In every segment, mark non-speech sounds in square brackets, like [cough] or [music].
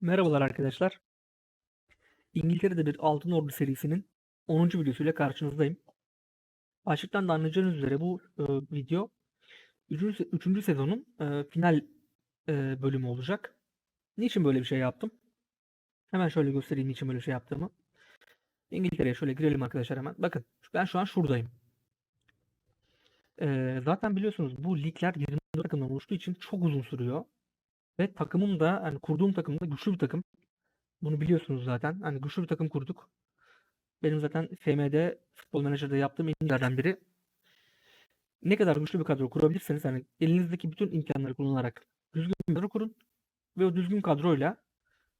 Merhabalar arkadaşlar. İngiltere'de bir Altın Ordu serisinin 10. videosuyla karşınızdayım. Başlıktan da anlayacağınız üzere bu e, video 3. sezonun e, final e, bölümü olacak. Niçin böyle bir şey yaptım? Hemen şöyle göstereyim niçin böyle bir şey yaptığımı. İngiltere'ye şöyle girelim arkadaşlar hemen. Bakın ben şu an şuradayım. E, zaten biliyorsunuz bu ligler 24 takımdan oluştuğu için çok uzun sürüyor. Ve takımım da hani kurduğum takım da güçlü bir takım. Bunu biliyorsunuz zaten. Hani güçlü bir takım kurduk. Benim zaten FM'de futbol menajerde yaptığım en biri. Ne kadar güçlü bir kadro kurabilirseniz hani elinizdeki bütün imkanları kullanarak düzgün bir kadro kurun. Ve o düzgün kadroyla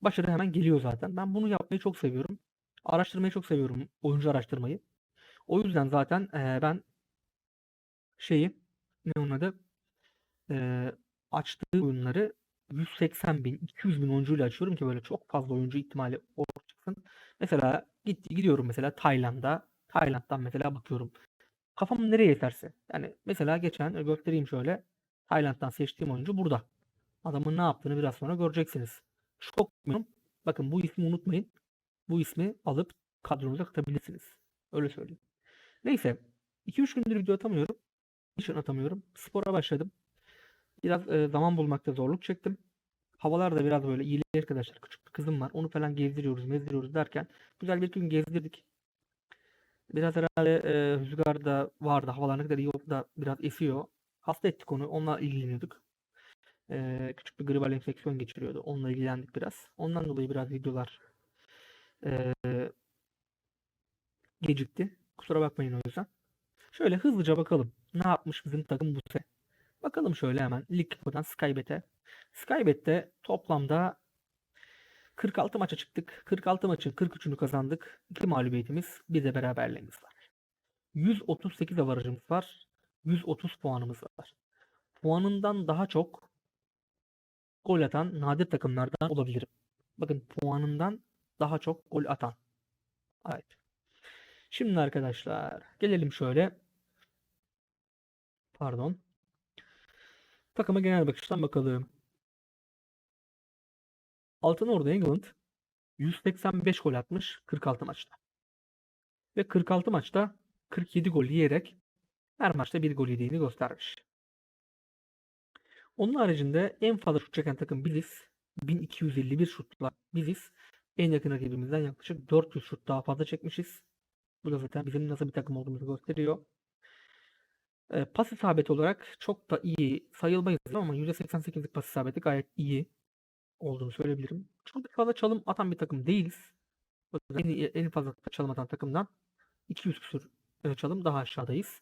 başarı hemen geliyor zaten. Ben bunu yapmayı çok seviyorum. Araştırmayı çok seviyorum. Oyuncu araştırmayı. O yüzden zaten eee, ben şeyi ne onun adı eee açtığı oyunları 180 bin, 200 bin oyuncuyla açıyorum ki böyle çok fazla oyuncu ihtimali ortaya çıksın. Mesela gitti gidiyorum mesela Tayland'a. Tayland'dan mesela bakıyorum. Kafam nereye yeterse. Yani mesela geçen göstereyim şöyle. Tayland'dan seçtiğim oyuncu burada. Adamın ne yaptığını biraz sonra göreceksiniz. Çok memnunum. Bakın bu ismi unutmayın. Bu ismi alıp kadronuza katabilirsiniz. Öyle söyleyeyim. Neyse. 2-3 gündür video atamıyorum. Niçin atamıyorum? Spora başladım. Biraz e, zaman bulmakta zorluk çektim. Havalar da biraz böyle iyi arkadaşlar. Küçük bir kızım var. Onu falan gezdiriyoruz, mezdiriyoruz derken güzel bir gün gezdirdik. Biraz herhalde e, rüzgar da vardı. Havalar ne kadar iyi olsa da biraz esiyor. Hasta ettik onu. Onunla ilgileniyorduk. E, küçük bir gribal enfeksiyon geçiriyordu. Onunla ilgilendik biraz. Ondan dolayı biraz videolar e, gecikti. Kusura bakmayın o yüzden. Şöyle hızlıca bakalım. Ne yapmış bizim takım bu sene? Bakalım şöyle hemen Lig Kupa'dan Skybet'e. Skybet'te toplamda 46 maça çıktık. 46 maçın 43'ünü kazandık. 2 mağlubiyetimiz, bir de beraberliğimiz var. 138 avarajımız var. 130 puanımız var. Puanından daha çok gol atan nadir takımlardan olabilirim. Bakın puanından daha çok gol atan. Evet. Şimdi arkadaşlar gelelim şöyle. Pardon. Takıma genel bakıştan bakalım. Altın Ordu England 185 gol atmış 46 maçta. Ve 46 maçta 47 gol yiyerek her maçta bir gol yediğini göstermiş. Onun haricinde en fazla şut çeken takım biziz. 1251 şutla biziz. En yakın rakibimizden yaklaşık 400 şut daha fazla çekmişiz. Bu da zaten bizim nasıl bir takım olduğumuzu gösteriyor. E, pas isabeti olarak çok da iyi sayılmayız ama %88'lik pas isabeti gayet iyi olduğunu söyleyebilirim. Çok fazla çalım atan bir takım değiliz. En, en fazla çalım atan takımdan 200 küsur çalım daha aşağıdayız.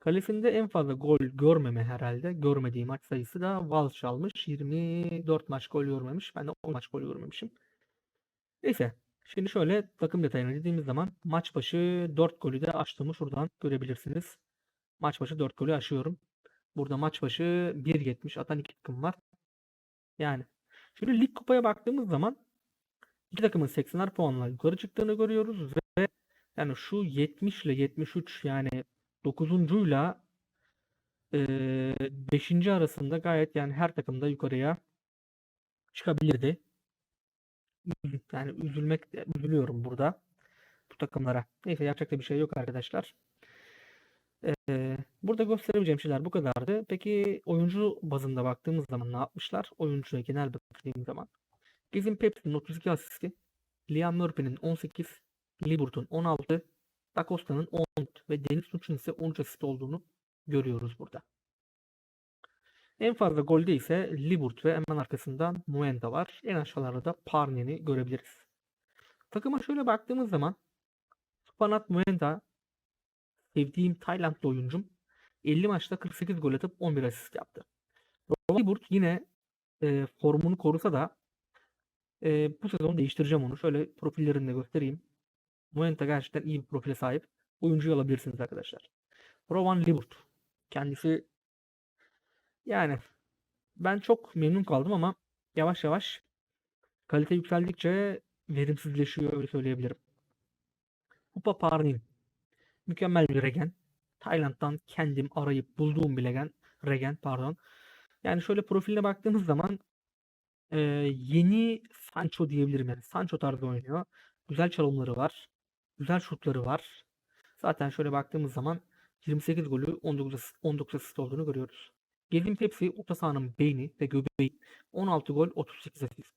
Kalesinde en fazla gol görmeme herhalde. Görmediği maç sayısı da Walsh almış. 24 maç gol görmemiş. Ben de 10 maç gol görmemişim. Neyse. Şimdi şöyle takım detayına dediğimiz zaman maç başı 4 golü de açtığımı şuradan görebilirsiniz. Maç başı 4 golü aşıyorum. Burada maç başı 1.70 atan iki takım var. Yani şimdi lig kupaya baktığımız zaman iki takımın 80'er puanla yukarı çıktığını görüyoruz ve yani şu 70 ile 73 yani 9'uncuyla 5. arasında gayet yani her takımda yukarıya çıkabilirdi. Yani üzülmek üzülüyorum burada bu takımlara. Neyse yapacak da bir şey yok arkadaşlar. Ee, burada gösterebileceğim şeyler bu kadardı. Peki oyuncu bazında baktığımız zaman ne yapmışlar? Oyuncuya genel baktığımız zaman. Bizim Pepsi'nin 32 asisti, Liam Murphy'nin 18, Liburt'un 16, Da Costa'nın 10 ve Deniz Tunç'un ise 13 asist olduğunu görüyoruz burada. En fazla golde ise Liburt ve hemen arkasından Muenda var. En aşağılarda da Parnen'i görebiliriz. Takıma şöyle baktığımız zaman Spanat Muenda sevdiğim Taylandlı oyuncum 50 maçta 48 gol atıp 11 asist yaptı. Liburt yine e, formunu korusa da e, bu sezon değiştireceğim onu. Şöyle profillerini de göstereyim. Muenta gerçekten iyi bir profile sahip. Oyuncuyu alabilirsiniz arkadaşlar. Rowan Liburt. Kendisi yani ben çok memnun kaldım ama yavaş yavaş kalite yükseldikçe verimsizleşiyor öyle söyleyebilirim. Kupa Parnin. Mükemmel bir regen. Tayland'dan kendim arayıp bulduğum bir regen. Regen pardon. Yani şöyle profiline baktığımız zaman Ee, yeni Sancho diyebilirim yani. Sancho tarzı oynuyor. Güzel çalımları var. Güzel şutları var. Zaten şöyle baktığımız zaman 28 golü 19 asist, 19 asist olduğunu görüyoruz. Gelin hepsi orta sahanın beyni ve göbeği. 16 gol 38 asist.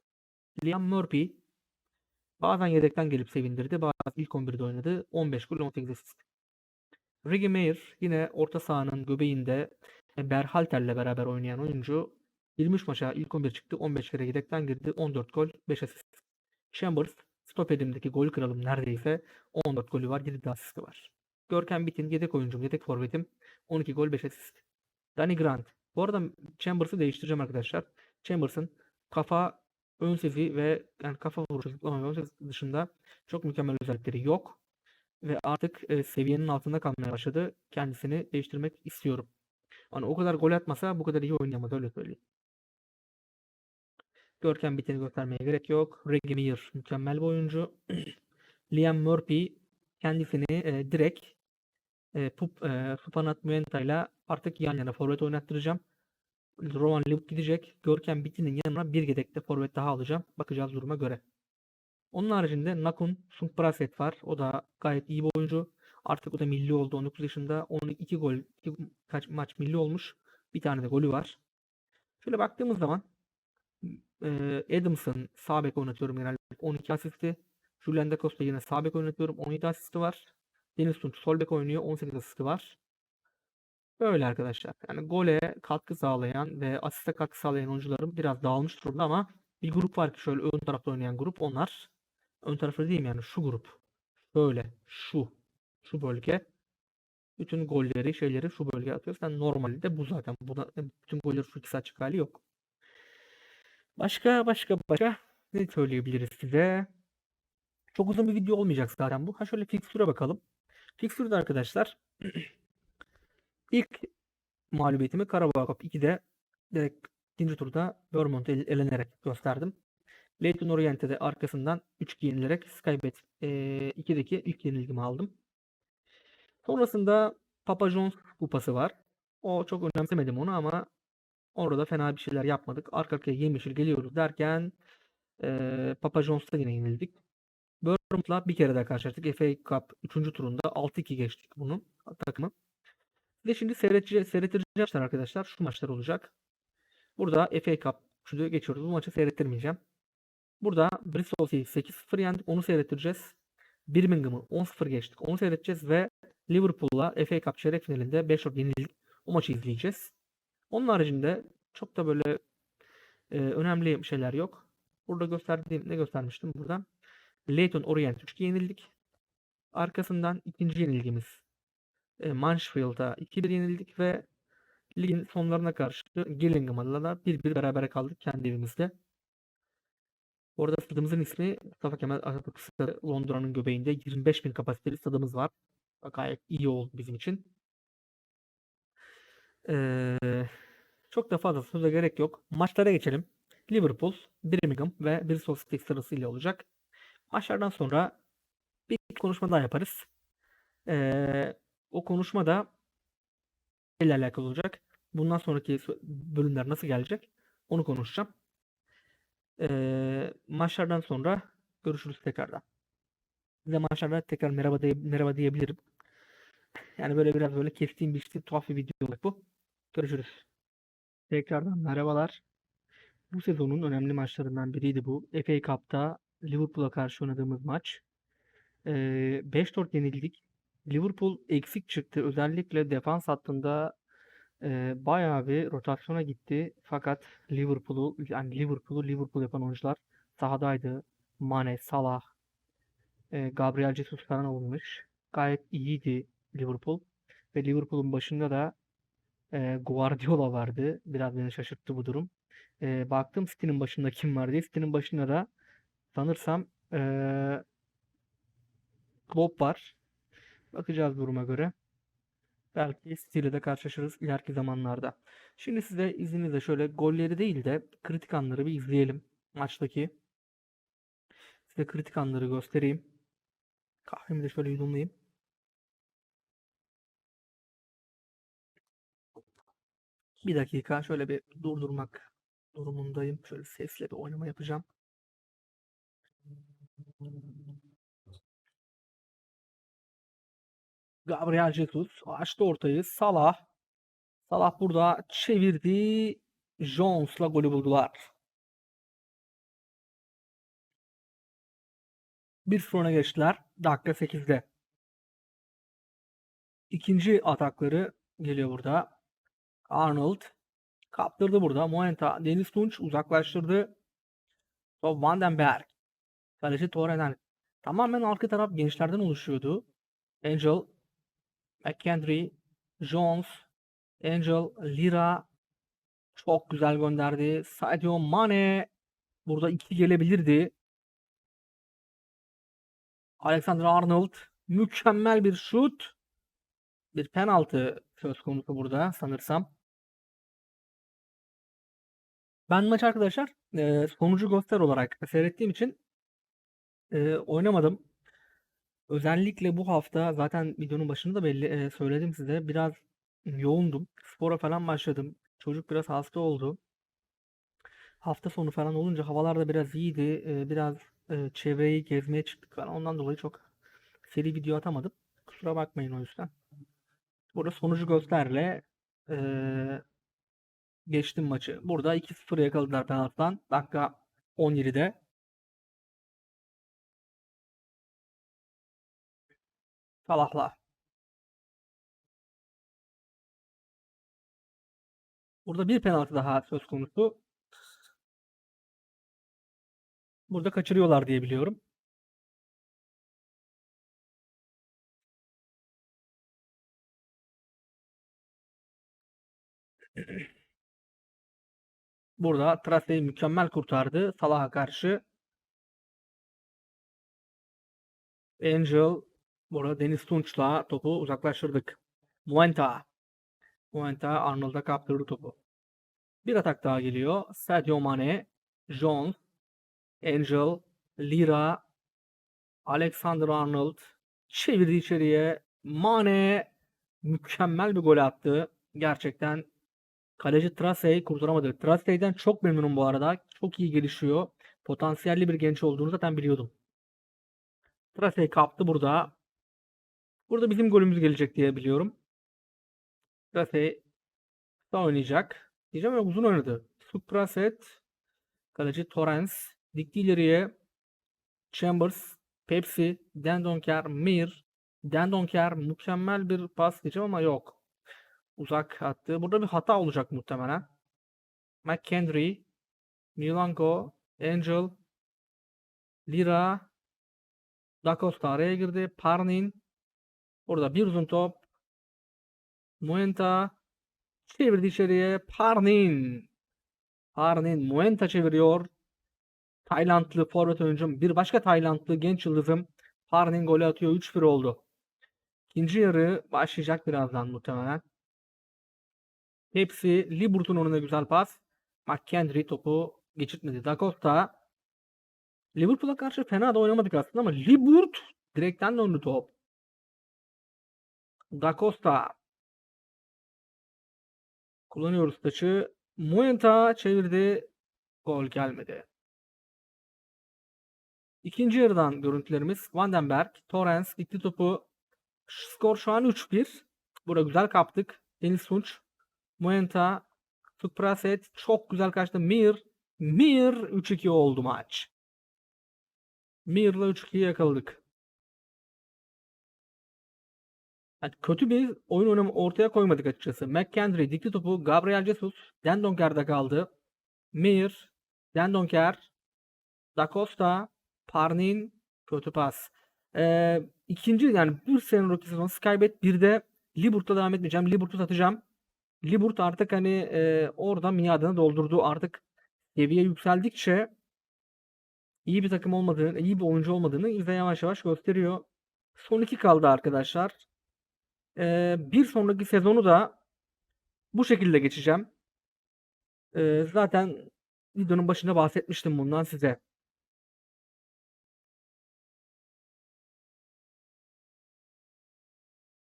Liam Murphy bazen yedekten gelip sevindirdi. Bazen ilk 11'de oynadı. 15 gol 18 asist. Rigi Meyer yine orta sahanın göbeğinde e, Berhalter'le beraber oynayan oyuncu 23 maça ilk 11 çıktı. 15 kere yedekten girdi. 14 gol 5 asist. Chambers stoperimdeki gol kralım neredeyse 14 golü var. 7 de asisti var. Görkem Bitin yedek oyuncum, yedek forvetim 12 gol 5 asist. Danny Grant. Bu arada Chambers'ı değiştireceğim arkadaşlar. Chambers'ın kafa ön sezi ve yani kafa vuruşu zıplama ön sezi dışında çok mükemmel özellikleri yok. Ve artık e, seviyenin altında kalmaya başladı. Kendisini değiştirmek istiyorum. Hani o kadar gol atmasa bu kadar iyi oynayamadı öyle söyleyeyim. Görkem Bitten'i göstermeye gerek yok. Reggie Miller mükemmel bir oyuncu. [clears throat] Liam Murphy kendisini e, direkt e, Pup, e, Fupanat Muenta ile artık yan yana forvet oynattıracağım. Roman Levuk gidecek. Görkem Bitten'in yanına bir yedekte forvet daha alacağım. Bakacağız duruma göre. Onun haricinde Nakun Sungpraset var. O da gayet iyi bir oyuncu. Artık o da milli oldu. 19 yaşında. 12 gol, 2 kaç maç milli olmuş. Bir tane de golü var. Şöyle baktığımız zaman e, Adamson sağ bek oynatıyorum genelde 12 asisti. Julian da Costa yine sağ bek oynatıyorum 17 asisti var. Deniz Tunç sol bek oynuyor 18 asisti var. Böyle arkadaşlar. Yani gole katkı sağlayan ve asiste katkı sağlayan oyuncularım biraz dağılmış durumda ama bir grup var ki şöyle ön tarafta oynayan grup onlar. Ön tarafta değil yani şu grup. Böyle şu şu bölge bütün golleri şeyleri şu bölgeye atıyoruz. Yani normalde bu zaten. Buna, bütün golleri şu ikisi açık hali yok. Başka başka başka ne söyleyebiliriz size? Çok uzun bir video olmayacak zaten bu. Ha şöyle fikstüre bakalım. Fikstürde arkadaşlar [clears throat] ilk mağlubiyetimi Karabağ Cup 2'de direkt ikinci turda Vermont'u el- elenerek gösterdim. Leyton Oriente'de arkasından 3 yenilerek Skybet e, 2'deki ilk yenilgimi aldım. Sonrasında Papa John's kupası var. O çok önemsemedim onu ama orada fena bir şeyler yapmadık. Arka arkaya yemyeşil geliyoruz derken e, Papa John's'ta yine yenildik. Bournemouth'la bir kere daha karşılaştık. FA Cup 3. turunda 6-2 geçtik bunun takımı. Ve şimdi seyreteceğiz, seyrettireceğim arkadaşlar. Şu maçlar olacak. Burada FA Cup şunu geçiyoruz. Bu maçı seyrettirmeyeceğim. Burada Bristol City'yi 8-0 yendik. Onu seyrettireceğiz. Birmingham'ı 10-0 geçtik. Onu seyredeceğiz ve Liverpool'la FA Cup çeyrek finalinde 5-4 yenildik. O maçı izleyeceğiz. Onun haricinde çok da böyle e, önemli şeyler yok. Burada gösterdiğim ne göstermiştim burada? Leyton Orient 3 yenildik. Arkasından ikinci yenilgimiz e, Mansfield'a 2-1 yenildik ve ligin sonlarına karşı Gillingham'la da 1-1 beraber kaldık kendi evimizde. Orada stadımızın ismi Mustafa Kemal Atatürk Stadı Londra'nın göbeğinde 25 bin kapasiteli stadımız var. Gayet iyi oldu bizim için. Ee, çok da fazla söze gerek yok. Maçlara geçelim. Liverpool, Birmingham ve Bristol City sırasıyla olacak. Maçlardan sonra bir konuşma daha yaparız. Ee, o konuşma da ile alakalı olacak. Bundan sonraki bölümler nasıl gelecek? Onu konuşacağım. Ee, maçlardan sonra görüşürüz tekrardan. Size maçlarda tekrar merhaba diye, merhaba diyebilirim. Yani böyle biraz böyle kestiğim biçtiğim tuhaf bir video olacak bu. Görüşürüz. Tekrardan merhabalar. Bu sezonun önemli maçlarından biriydi bu. FA Cup'ta Liverpool'a karşı oynadığımız maç. Ee, 5-4 yenildik. Liverpool eksik çıktı. Özellikle defans hattında e, bayağı bir rotasyona gitti. Fakat Liverpool'u yani Liverpool'u Liverpool yapan oyuncular sahadaydı. Mane, Salah, e, Gabriel Jesus falan olmuş. Gayet iyiydi Liverpool. Ve Liverpool'un başında da e, Guardiola vardı. Biraz beni şaşırttı bu durum. E, baktım City'nin başında kim var diye. City'nin başında da sanırsam e, Klopp var. Bakacağız duruma göre. Belki City de karşılaşırız ileriki zamanlarda. Şimdi size izninizle şöyle golleri değil de kritik anları bir izleyelim maçtaki. Size kritik anları göstereyim. Kahvemi de şöyle yudumlayayım. Bir dakika şöyle bir durdurmak durumundayım. Şöyle sesle bir oynama yapacağım. Gabriel Jesus açtı ortayı. Salah. Salah burada çevirdi. Jones'la golü buldular. Bir sonra geçtiler. Dakika 8'de. İkinci atakları geliyor burada. Arnold kaptırdı burada. Moenta Deniz Tunç uzaklaştırdı. Top Vandenberg. Kaleci Torre'den. Tamamen arka taraf gençlerden oluşuyordu. Angel, McKendry, Jones, Angel, Lira çok güzel gönderdi. Sadio Mane burada iki gelebilirdi. Alexander Arnold mükemmel bir şut. Bir penaltı söz konusu burada sanırsam. Ben maç arkadaşlar e, sonucu göster olarak seyrettiğim için e, oynamadım. Özellikle bu hafta zaten videonun başında da belli e, söyledim size biraz yoğundum. Spora falan başladım. Çocuk biraz hasta oldu. Hafta sonu falan olunca havalar da biraz iyiydi. E, biraz e, çevreyi gezmeye çıktık falan. Ondan dolayı çok seri video atamadım. Kusura bakmayın o yüzden. Burada sonucu gösterle e, geçtim maçı. Burada 2-0 yakaladılar penaltıdan. Dakika 17'de. Salah'la. Burada bir penaltı daha söz konusu. Burada kaçırıyorlar diye biliyorum. Burada Trase'yi mükemmel kurtardı Salah'a karşı. Angel burada Deniz Tunç'la topu uzaklaştırdık. Muenta. Muenta Arnold'a kaptırdı topu. Bir atak daha geliyor. Sadio Mane, Jones, Angel, Lira, Alexander Arnold çevirdi içeriye. Mane mükemmel bir gol attı. Gerçekten kaleci Trasey kurtaramadı. Trasey'den çok memnunum bu arada. Çok iyi gelişiyor. Potansiyelli bir genç olduğunu zaten biliyordum. Trasey kaptı burada. Burada bizim golümüz gelecek diye biliyorum. Trasey da oynayacak. Diyeceğim ama uzun oynadı. Supraset, kaleci Torrens, dikti ileriye Chambers, Pepsi, Dendonker, Mir, Dendonker mükemmel bir pas diyeceğim ama yok. Uzak attı. Burada bir hata olacak muhtemelen. McKendry, Milanko, Angel, Lira, Da Costa araya girdi. Parnin. Burada bir uzun top. Muenta çevirdi içeriye. Parnin. Parnin Muenta çeviriyor. Taylandlı forvet oyuncum. Bir başka Taylandlı genç yıldızım. Parnin golü atıyor. 3-1 oldu. İkinci yarı başlayacak birazdan muhtemelen. Hepsi Liburt'un önüne güzel pas. McKendry topu geçirtmedi. Da Costa. Liverpool'a karşı fena da oynamadık aslında ama Liburt direkten döndü top. Da Costa. Kullanıyoruz taçı. Muenta çevirdi. Gol gelmedi. İkinci yarıdan görüntülerimiz. Vandenberg, Torrens dikti topu. Skor şu an 3-1. Burada güzel kaptık. Deniz Sunç, Muenta, Supraset çok güzel kaçtı. Mir, Mir 3-2 oldu maç. Mir'la 3-2'yi yakaladık. Yani kötü bir oyun oynamı ortaya koymadık açıkçası. McKendry dikti topu. Gabriel Jesus Dendonker'de kaldı. Mir, Dendonker, Da Costa, Parnin kötü pas. Ee, ikinci yani bir sene rookie sezonu Skybet bir de Liburt'ta devam etmeyeceğim. Liburt'u satacağım. Liburt artık hani e, orada miadını doldurdu. Artık seviye yükseldikçe iyi bir takım olmadığını, iyi bir oyuncu olmadığını bize yavaş yavaş gösteriyor. Son iki kaldı arkadaşlar. Ee, bir sonraki sezonu da bu şekilde geçeceğim. Ee, zaten videonun başında bahsetmiştim bundan size.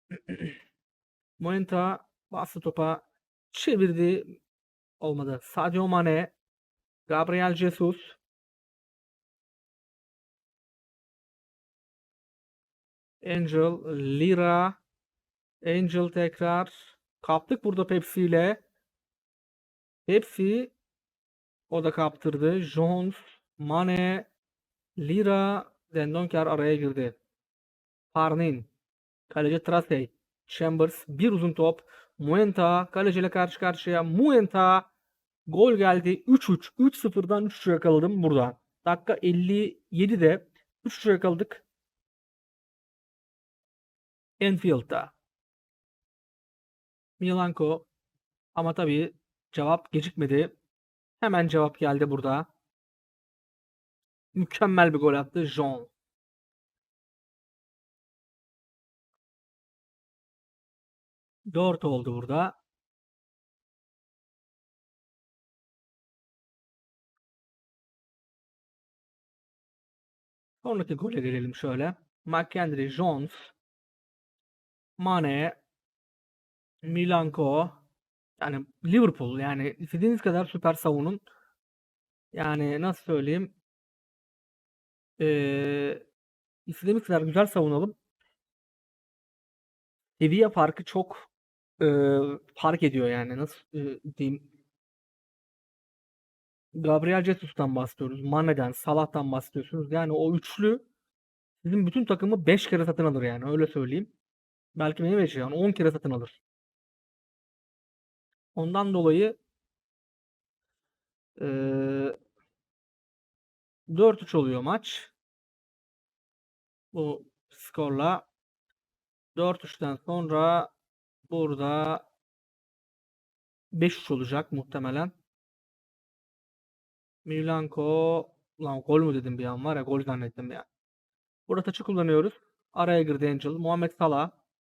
[clears throat] Monenta bastı topa çevirdi. Olmadı. Sadio Mane Gabriel Jesus. Angel, Lira, Angel tekrar. Kaptık burada Pepsi ile. Pepsi o da kaptırdı. Jones, Mane, Lira, Dendonker araya girdi. Parnin, kaleci Trasey, Chambers, bir uzun top. Muenta, kaleciyle karşı karşıya. Muenta, gol geldi. 3-3, 3-0'dan 3-3 yakaladım burada. Dakika 57'de 3-3 yakaladık. Enfield'da. Milanko ama tabii cevap gecikmedi. Hemen cevap geldi burada. Mükemmel bir gol attı John. Dört oldu burada. Sonraki gole gelelim şöyle. McKendry, Jones, Mane, Milanko. Yani Liverpool yani istediğiniz kadar süper savunun. Yani nasıl söyleyeyim? Ee, istediğimiz kadar güzel savunalım. Seviye farkı çok e, fark ediyor yani. Nasıl e, diyeyim? Gabriel Jesus'tan bahsediyoruz. Mane'den, Salah'tan bahsediyorsunuz. Yani o üçlü sizin bütün takımı 5 kere satın alır yani. Öyle söyleyeyim. Belki benim için yani 10 kere satın alır. Ondan dolayı e, 4-3 oluyor maç. Bu skorla 4-3'ten sonra burada 5-3 olacak muhtemelen. Milanko lan gol mü dedim bir an var ya gol zannettim ya. Burada taçı kullanıyoruz. Araya girdi Angel. Muhammed Salah.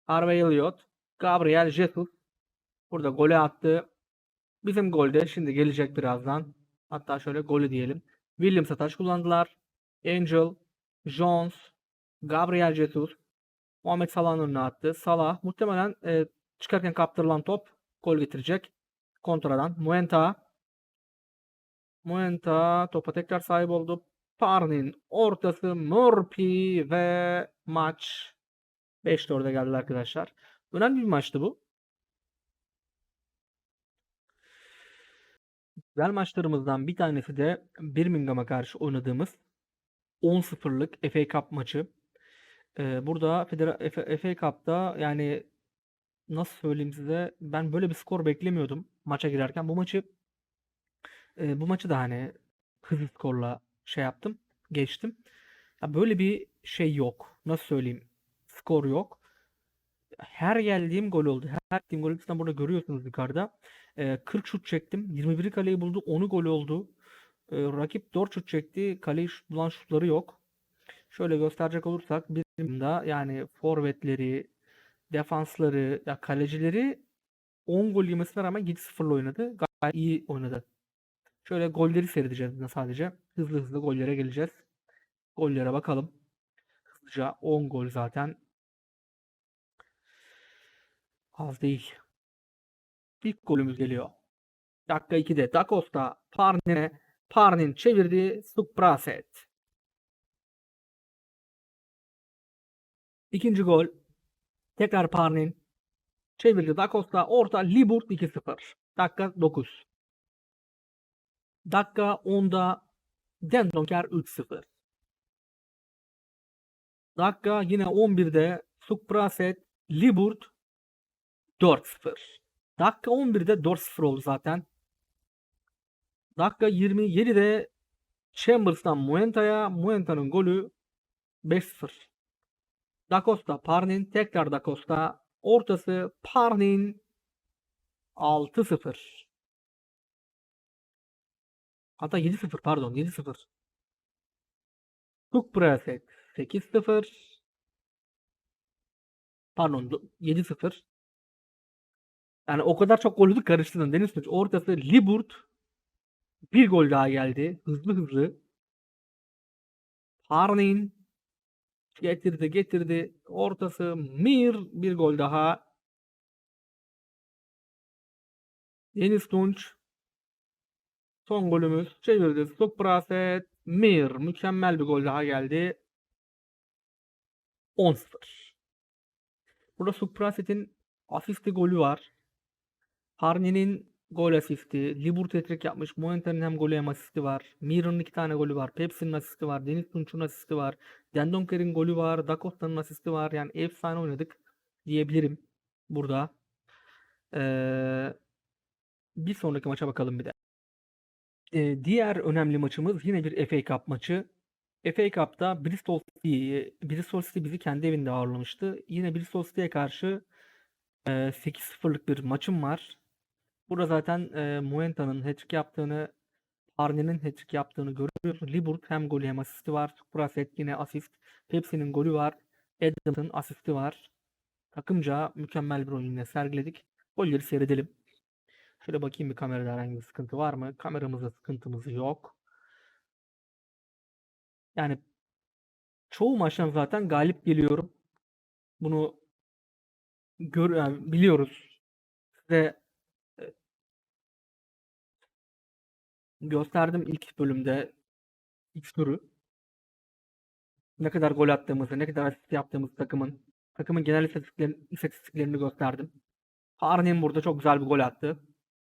Harvey Elliott. Gabriel Jesus. Burada golü attı. Bizim golde şimdi gelecek birazdan. Hatta şöyle golü diyelim. Williams'a taç kullandılar. Angel, Jones, Gabriel Jesus, Muhammed Salah'ın önüne attı. Salah muhtemelen e, çıkarken kaptırılan top gol getirecek. Kontradan. Muenta. Muenta topa tekrar sahip oldu. Parnin ortası Murphy ve maç 5-4'e geldi arkadaşlar. Önemli bir maçtı bu. Güzel maçlarımızdan bir tanesi de Birmingham'a karşı oynadığımız 10-0'lık FA Cup maçı. Ee, burada FA, Cup'ta yani nasıl söyleyeyim size ben böyle bir skor beklemiyordum maça girerken. Bu maçı e, bu maçı da hani hızlı skorla şey yaptım, geçtim. Ya böyle bir şey yok. Nasıl söyleyeyim? Skor yok. Her geldiğim gol oldu. Her geldiğim gol lütfen burada görüyorsunuz yukarıda. E, 40 şut çektim. 21 kaleyi buldu. 10'u gol oldu. E, rakip 4 şut çekti. Kaleyi bulan şutları yok. Şöyle gösterecek olursak bir da yani forvetleri, defansları, ya kalecileri 10 gol yemesine rağmen 7-0'la oynadı. Gayet iyi oynadı. Şöyle golleri seyredeceğiz sadece. Hızlı hızlı gollere geleceğiz. Gollere bakalım. Hızlıca 10 gol zaten. Az değil. İlk golümüz geliyor. Dakika 2'de Da Costa Parnin'e Parnin çevirdi. Supraset. İkinci gol. Tekrar Parnin. Çevirdi Da Costa. Orta Liburt 2-0. Dakika 9. Dakika 10'da Dendonker 3-0. Dakika yine 11'de Supraset Liburt 4-0. Dakika 11'de 4-0 oldu zaten. Dakika 27'de Chambers'tan Muenta'ya. Muenta'nın golü 5-0. Da Costa, Parnin, tekrar Da Costa. Ortası Parnin 6-0. Hatta 7-0 pardon 7-0. Tukpraset 8-0. Pardon do- 7-0. Yani o kadar çok golü karıştırdın Deniz Tunç. Ortası Liburt. Bir gol daha geldi. Hızlı hızlı. Parnin getirdi getirdi. Ortası Mir bir gol daha. Deniz Tunç Son golümüz çevirdi. Supraset Mir. Mükemmel bir gol daha geldi. 10-0. Burada Supraset'in asisti golü var. Harni'nin gol asisti. Libur tetrik yapmış. Moenter'in hem golü hem asisti var. Mira'nın iki tane golü var. Pepsi'nin asisti var. Deniz Tunç'un asisti var. Dendonker'in golü var. Dakosta'nın asisti var. Yani efsane oynadık diyebilirim burada. Ee, bir sonraki maça bakalım bir de. Ee, diğer önemli maçımız yine bir FA Cup maçı. FA Cup'ta Bristol City, Bristol City bizi kendi evinde ağırlamıştı. Yine Bristol City'ye karşı e, 8-0'lık bir maçım var. Burada zaten e, Muenta'nın hat-trick yaptığını, Harney'nin hat-trick yaptığını görüyorsunuz. Liburt hem golü hem asisti var. Praset yine asist. Pepsi'nin golü var. Adams'ın asisti var. Takımca mükemmel bir oyun sergiledik. Golleri seyredelim. Şöyle bakayım bir kamerada herhangi bir sıkıntı var mı? Kameramızda sıkıntımız yok. Yani çoğu maçtan zaten galip geliyorum. Bunu gör yani biliyoruz. Size gösterdim ilk bölümde ilk turu. Ne kadar gol attığımızı, ne kadar asist yaptığımız takımın takımın genel istatistiklerini, istatistiklerini gösterdim. Harney'in burada çok güzel bir gol attı.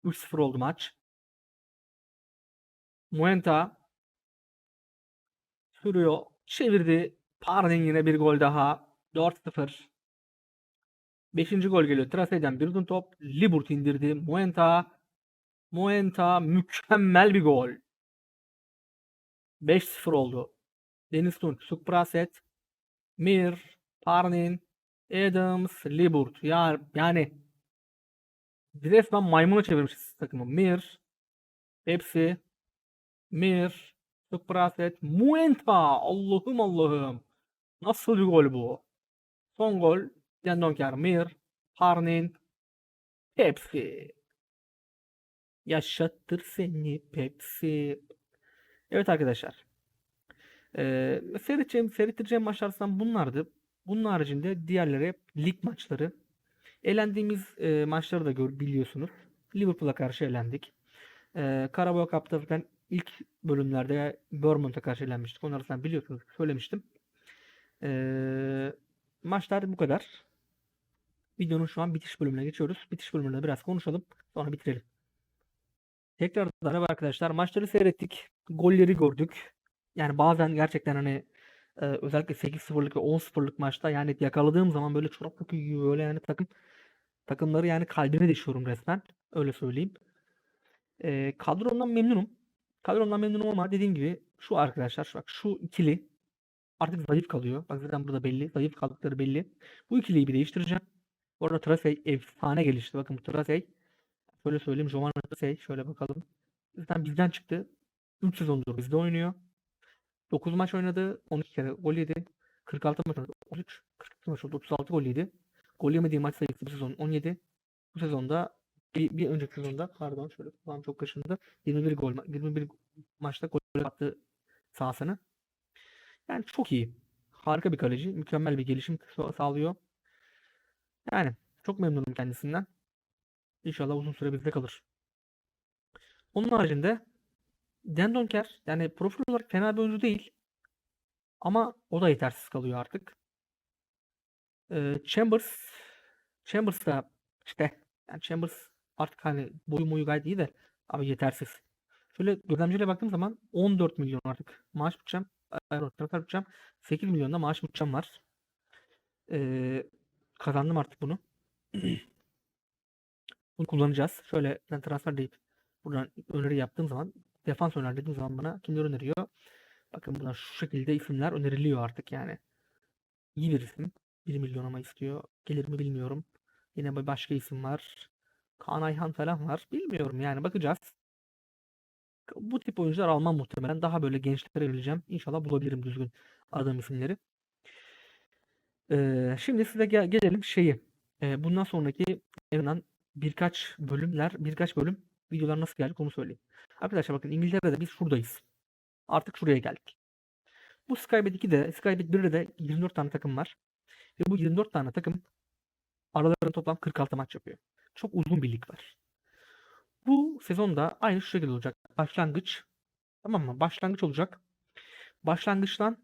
3-0 oldu maç. Muenta sürüyor. Çevirdi. Parnin yine bir gol daha. 4-0. Beşinci gol geliyor. Trase'den bir uzun top. Liburt indirdi. Muenta. Muenta mükemmel bir gol. 5-0 oldu. Deniz Tunç, Supraset, Mir, Parnin, Adams, Liburt. Ya, yani resmen maymuna çevirmişiz takımı. Mir, hepsi Mir, Supraset, Muenta. Allah'ım Allah'ım. Nasıl bir gol bu? Son gol. Dendonker, Mir, Harnin, Pepsi. Yaşattır seni Pepsi. Evet arkadaşlar. Ee, seyrettireceğim maçlar aslında bunlardı. Bunun haricinde diğerleri lig maçları. Elendiğimiz e, maçları da gör, biliyorsunuz. Liverpool'a karşı elendik. E, Carabao Cup'ta zaten ilk bölümlerde Bournemouth'a karşı elenmiştik. Onları zaten biliyorsunuz. Söylemiştim. E, maçlar bu kadar. Videonun şu an bitiş bölümüne geçiyoruz. Bitiş bölümünde biraz konuşalım. Sonra bitirelim. Tekrar merhaba arkadaşlar. Maçları seyrettik. Golleri gördük. Yani bazen gerçekten hani e, özellikle 8-0'lık ve 10-0'lık maçta yani yakaladığım zaman böyle çorap takıyor gibi böyle yani takım takımları yani kalbime deşiyorum resmen. Öyle söyleyeyim. E, kadromdan memnunum. Kadromdan memnunum ama dediğim gibi şu arkadaşlar bak şu ikili artık zayıf kalıyor. Bak zaten burada belli. Zayıf kaldıkları belli. Bu ikiliyi bir değiştireceğim. Bu arada Trasey efsane gelişti. Bakın bu Trasey şöyle söyleyeyim. Giovanni Trasey şöyle bakalım. Zaten bizden çıktı. 3 sezondur bizde oynuyor. 9 maç oynadı. 12 kere gol yedi. 46 maç oynadı. 13. 42 maç oldu. 36 gol yedi. Gol yemediği maç sayısı bu sezon 17. Bu sezonda bir, bir önceki sezonda pardon şöyle kulağım çok kaşındı. 21 gol 21 maçta gol attı sahasını. Yani çok iyi. Harika bir kaleci. Mükemmel bir gelişim sağlıyor. Yani çok memnunum kendisinden. İnşallah uzun süre bizde kalır. Onun haricinde Dendonker yani profil olarak fena bir oyuncu değil. Ama o da yetersiz kalıyor artık. Ee, Chambers Chambers da işte yani Chambers artık hani boyu muyu gayet iyi de ama yetersiz. Şöyle gözlemciyle baktığım zaman 14 milyon artık maaş bütçem transfer bütçem 8 milyonda maaş bütçem var. Ee, kazandım artık bunu. [clears throat] bunu kullanacağız. Şöyle ben transfer deyip buradan öneri yaptığım zaman defans öner dediğim zaman bana kimler öneriyor? Bakın buna şu şekilde isimler öneriliyor artık yani. İyi bir isim. 1 milyon ama istiyor. Gelir mi bilmiyorum. Yine bir başka isim var. Kaan Ayhan falan var. Bilmiyorum yani bakacağız. Bu tip oyuncular almam muhtemelen. Daha böyle gençlere vereceğim. İnşallah bulabilirim düzgün aradığım isimleri. Ee, şimdi size gel gelelim şeyi. Ee, bundan sonraki en birkaç bölümler, birkaç bölüm videolar nasıl geldik onu söyleyeyim. Arkadaşlar bakın İngiltere'de biz şuradayız. Artık şuraya geldik. Bu Skybet 2'de, Skybet 1'de de 24 tane takım var. Ve bu 24 tane takım aralarında toplam 46 maç yapıyor. Çok uzun bir lig var. Bu sezonda aynı şu şekilde olacak. başlangıç. Tamam mı? Başlangıç olacak. Başlangıçtan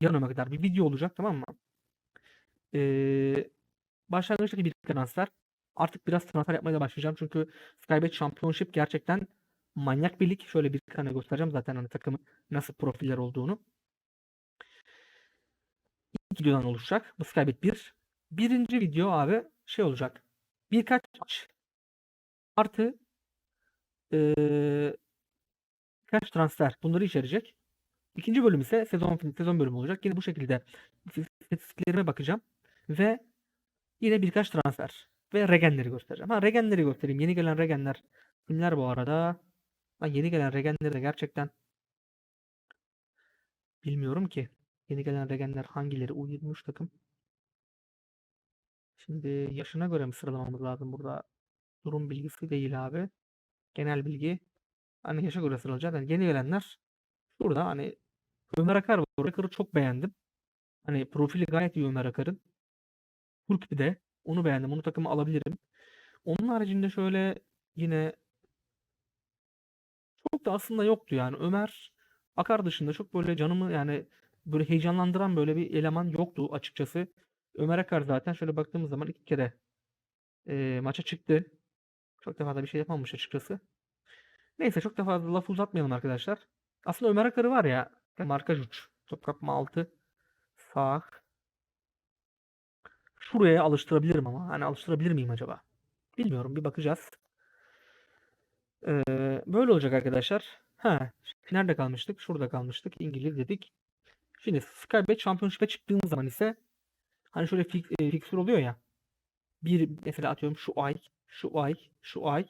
yanıma kadar bir video olacak tamam mı? Ee, başlangıçtaki bir transfer. Artık biraz transfer yapmaya da başlayacağım. Çünkü Skybet Championship gerçekten manyak bir lig. Şöyle bir tane göstereceğim zaten hani takımın nasıl profiller olduğunu. İlk videodan oluşacak. Bu Skybet 1. Birinci video abi şey olacak. Birkaç maç artı eee birkaç transfer. Bunları içerecek. İkinci bölüm ise sezon sezon bölümü olacak. Yine bu şekilde istatistiklerime bakacağım ve yine birkaç transfer ve regenleri göstereceğim. Ha regenleri göstereyim. Yeni gelen regenler kimler bu arada? Ben yeni gelen regenleri de gerçekten bilmiyorum ki. Yeni gelen regenler hangileri? U23 takım. Şimdi yaşına göre mi sıralamamız lazım burada? Durum bilgisi değil abi. Genel bilgi. Hani yaşa göre sıralayacak. Yani yeni gelenler burada hani Ömer Akar var. Ömer Akar'ı çok beğendim. Hani profili gayet iyi Ömer Akar'ın. Türk bir de. Onu beğendim. Onu takıma alabilirim. Onun haricinde şöyle yine çok da aslında yoktu yani. Ömer Akar dışında çok böyle canımı yani böyle heyecanlandıran böyle bir eleman yoktu açıkçası. Ömer Akar zaten şöyle baktığımız zaman iki kere e, maça çıktı. Çok da bir şey yapamamış açıkçası. Neyse çok da laf uzatmayalım arkadaşlar. Aslında Ömer Akar'ı var ya markaj uç. Top kapma altı. Sağ. Şuraya alıştırabilirim ama. Hani alıştırabilir miyim acaba? Bilmiyorum. Bir bakacağız. Ee, böyle olacak arkadaşlar. Ha, nerede kalmıştık? Şurada kalmıştık. İngiliz dedik. Şimdi Skybet Championship'e çıktığımız zaman ise hani şöyle fix, e, fixture oluyor ya. Bir mesela atıyorum şu ay, şu ay, şu ay.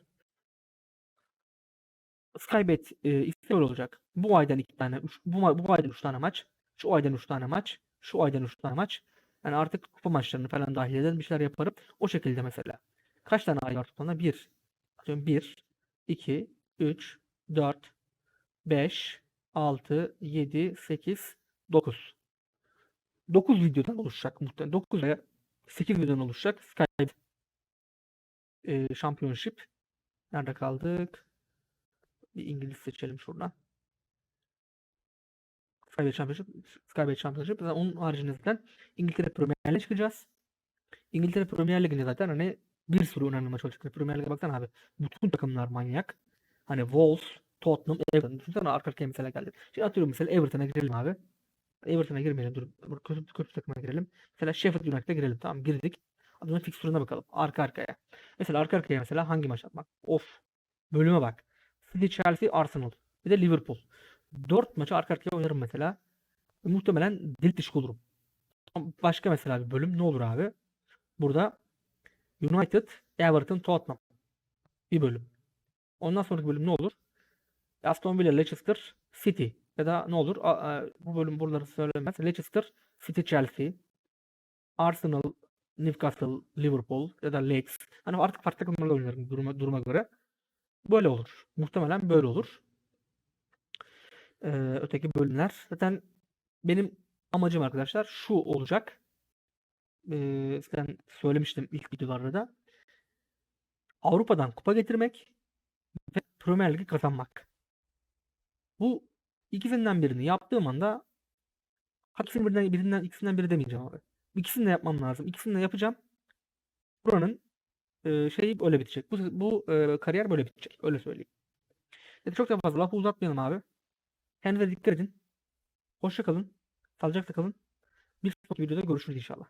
Skybet e, ise olacak. Bu aydan iki tane, üç, bu, bu aydan üç tane maç, şu aydan üç tane maç, şu aydan üç tane maç. Yani artık kupa maçlarını falan dahil eden bir şeyler yaparım. O şekilde mesela. Kaç tane ay var toplamda? Bir. Atıyorum bir, iki, üç, dört, beş, altı, yedi, sekiz, dokuz. 9 videodan oluşacak muhtemelen. 9 veya 8 videodan oluşacak Skype e, Championship. Nerede kaldık? Bir İngiliz seçelim şuradan. Skybet Championship, Skybet Championship. Zaten onun haricinde İngiltere Premier Lig'e çıkacağız. İngiltere Premier Ligi'nde zaten hani bir sürü önemli maç olacak. Premier Lig'e baksana abi. Bütün takımlar manyak. Hani Wolves, Tottenham, Everton. Düşünsene arka arkaya mesela geldi. Şimdi atıyorum mesela Everton'a girelim abi. Everton'a girmeyelim. Dur, Kötü, kötü takıma girelim. Mesela Sheffield United'a girelim. Tamam girdik. Adamın fikstürüne bakalım. Arka arkaya. Mesela arka arkaya mesela hangi maç atmak? Of. Bölüme bak. City, Chelsea, Arsenal. Bir de Liverpool. 4 maçı arka arkaya oynarım mesela. Muhtemelen dil dişik olurum. Başka mesela bir bölüm ne olur abi? Burada United, Everton, Tottenham. Bir bölüm. Ondan sonraki bölüm ne olur? Aston Villa, Leicester, City. Ya da ne olur? Bu bölüm buraları söylemez. Leicester, City, Chelsea. Arsenal, Newcastle, Liverpool ya da Leeds. Hani artık farklı takımlarla oynarım duruma, duruma göre. Böyle olur. Muhtemelen böyle olur. Ee, öteki bölümler. Zaten benim amacım arkadaşlar şu olacak. Ee, zaten söylemiştim ilk videolarda da. Avrupa'dan kupa getirmek ve Premier Ligi kazanmak. Bu ikisinden birini yaptığım anda ikisinden birinden, birinden ikisinden biri demeyeceğim abi. İkisini de yapmam lazım. İkisini de yapacağım. Buranın e, şeyi öyle bitecek. Bu, bu e, kariyer böyle bitecek. Öyle söyleyeyim. Ya da çok da fazla lafı uzatmayalım abi. Kendinize dikkat edin. Hoşça kalın. Sağlıcakla kalın. Bir sonraki videoda görüşürüz inşallah.